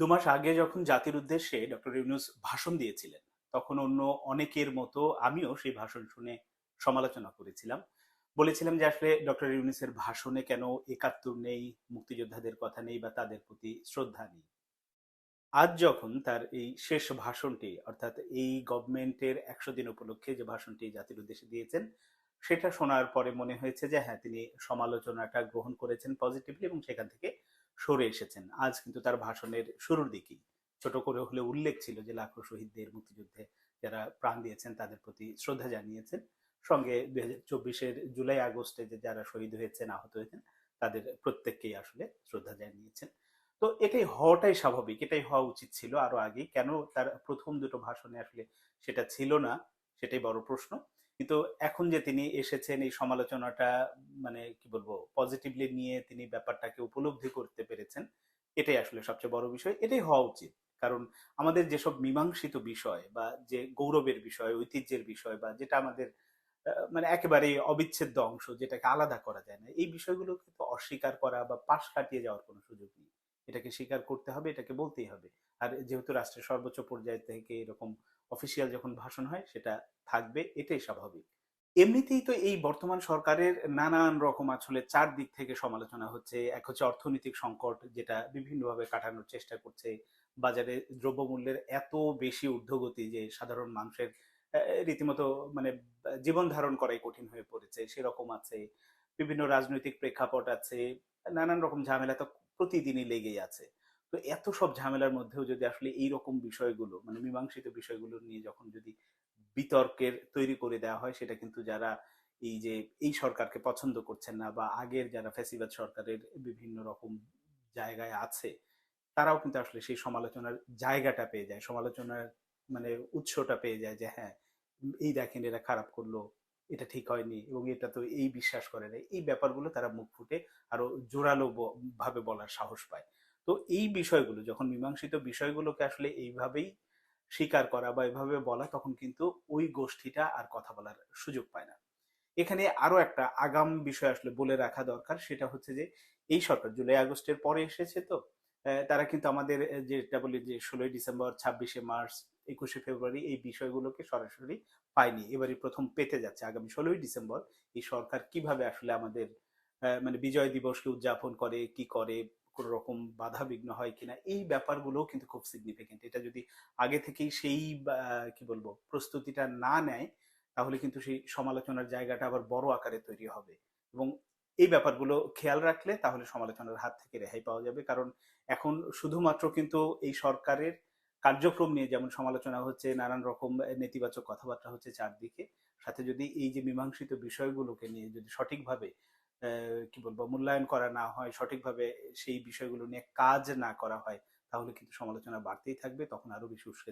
দু মাস আগে যখন জাতির উদ্দেশ্যে ডক্টর ইউনুস ভাষণ দিয়েছিলেন, তখন অন্য অনেকের মতো আমিও সেই ভাষণ শুনে সমালোচনা করেছিলাম। বলেছিলাম যে আসলে ডক্টর ইউনুসের ভাষণে কেন একাত্তর নেই, মুক্তিযোদ্ধাদের কথা নেই বা তাদের প্রতি শ্রদ্ধা নেই। আজ যখন তার এই শেষ ভাষণটি, অর্থাৎ এই গভর্নমেন্টের একশো দিন উপলক্ষে যে ভাষণটি জাতির উদ্দেশ্যে দিয়েছেন, সেটা শোনার পরে মনে হয়েছে যে হ্যাঁ তিনি সমালোচনাটা গ্রহণ করেছেন পজিটিভলি এবং সেখান থেকে সরে এসেছেন। আজ কিন্তু তার ভাষণের শুরুর দিকেই। ছোট করে হলে উল্লেখ ছিল যে লাখো শহীদদের মুক্তিযুদ্ধে যারা প্রাণ দিয়েছেন তাদের প্রতি শ্রদ্ধা জানিয়েছেন। সঙ্গে দুই হাজার চব্বিশের জুলাই আগস্টে যে যারা শহীদ হয়েছেন, আহত হয়েছেন, তাদের প্রত্যেককেই আসলে শ্রদ্ধা জানিয়েছেন। তো এটাই হওয়াটাই স্বাভাবিক, এটাই হওয়া উচিত ছিল আরও আগে কেন তার প্রথম দুটো ভাষণে আসলে সেটা ছিল না, সেটাই বড় প্রশ্ন। কিন্তু এখন যে তিনি এসেছেন, এই সমালোচনাটা মানে কি বলব পজিটিভলি নিয়ে তিনি ব্যাপারটাকে উপলব্ধি করতে পেরেছেন, এটাই আসলে সবচেয়ে বড় বিষয়। এটাই হওয়া উচিত। কারণ আমাদের যেসব মীমাংসিত বিষয় বা যে গৌরবের বিষয়, ঐতিহ্যের বিষয় বা যেটা আমাদের মানে একেবারে অবিচ্ছেদ্য অংশ, যেটাকে আলাদা করা যায় না, এই বিষয়গুলো কিন্তু অস্বীকার করা বা পাশ কাটিয়ে যাওয়ার কোনো সুযোগ নেই। এটাকে স্বীকার করতে হবে, এটাকে বলতেই হবে। আর যেহেতু রাষ্ট্রের সর্বোচ্চ পর্যায় থেকে এরকম অফিসিয়াল যখন ভাষণ হয়, সেটা থাকবে, এটাই স্বাভাবিক। এমনিতেই তো এই বর্তমান সরকারের নানান রকম আসলে চার দিক থেকে সমালোচনা হচ্ছে। এক হচ্ছে অর্থনৈতিক সংকট যেটা বিভিন্নভাবে কাটানোর চেষ্টা করছে। বাজারে দ্রব্যমূল্যের এত বেশি ঊর্ধ্বগতি যে সাধারণ মানুষের রীতিমতো মানে জীবন ধারণ করাই কঠিন হয়ে পড়েছে, সেরকম আছে। বিভিন্ন রাজনৈতিক প্রেক্ষাপট আছে, নানান রকম ঝামেলা তো প্রতিদিনই লেগেই আছে। তো এত সব ঝামেলার মধ্যেও যদি আসলে এই রকম বিষয়গুলো মানে মীমাংসিত বিষয়গুলো নিয়ে যখন যদি বিতর্কের তৈরি করে দেওয়া হয়, সেটা কিন্তু যারা এই যে, এই সরকারকে পছন্দ করছেন না বা আগের যারা ফ্যাসিবাদ সরকারের বিভিন্ন রকম জায়গায় আছে, তারাও কিন্তু আসলে সেই সমালোচনার জায়গাটা পেয়ে যায়, সমালোচনার মানে উৎসটা পেয়ে যায় যে হ্যাঁ এই দেখেন এরা খারাপ করল, এটা ঠিক হয়নি এবং এটা তো এই বিশ্বাস করে না। এই ব্যাপারগুলো তারা মুখ ফুটে আরও জোরালো ভাবে বলার সাহস পায়। তো এই বিষয়গুলো, যখন মীমাংসিত বিষয়গুলোকে আসলে এইভাবেই স্বীকার করা বা এভাবে বলা তখন কিন্তু ওই গোষ্ঠীটা আর কথা বলার সুযোগ পায় না। এখানে আরও একটা আগাম বিষয় আসলে বলে রাখা দরকার, সেটা হচ্ছে যে এই সরকার জুলাই আগস্টের পরে এসেছে তো তারা কিন্তু আমাদের যেটা বলি যে ষোলোই ডিসেম্বর, ছাব্বিশে মার্চ, একুশে ফেব্রুয়ারি এই বিষয়গুলোকে সরাসরি পায়নি। এবারই প্রথম পেতে যাচ্ছে আগামী ষোলোই ডিসেম্বর। এই সরকার কীভাবে আসলে আমাদের মানে বিজয় দিবসকে উদযাপন করে, কি করে কোন রকম বাধা বিঘ্ন হয় কিনা, এই ব্যাপারগুলোও কিন্তু খুব সিগনিফিকেন্ট এটা যদি আগে থেকেই সেই কি বলব, প্রস্তুতিটা না নেয়, তাহলে কিন্তু সেই সমালোচনার জায়গাটা আবার বড় আকারে তৈরি হবে। এবং এই ব্যাপারগুলো খেয়াল রাখলে তাহলে সমালোচনার হাত থেকে রেহাই পাওয়া যাবে। কারণ এখন শুধুমাত্র কিন্তু এই সরকারের কার্যক্রম নিয়ে যেমন সমালোচনা হচ্ছে, নানান রকম নেতিবাচক কথাবার্তা হচ্ছে চারদিকে, সাথে যদি এই যে মীমাংসিত বিষয়গুলোকে নিয়ে যদি সঠিকভাবে কি বলব, মূল্যায়ন করা না হয়, সঠিকভাবে সেই বিষয়গুলো নিয়ে কাজ না করা হয়, তাহলে কিন্তু সমালোচনা বাড়তেই থাকবে, তখন আরও বেশি উস্কে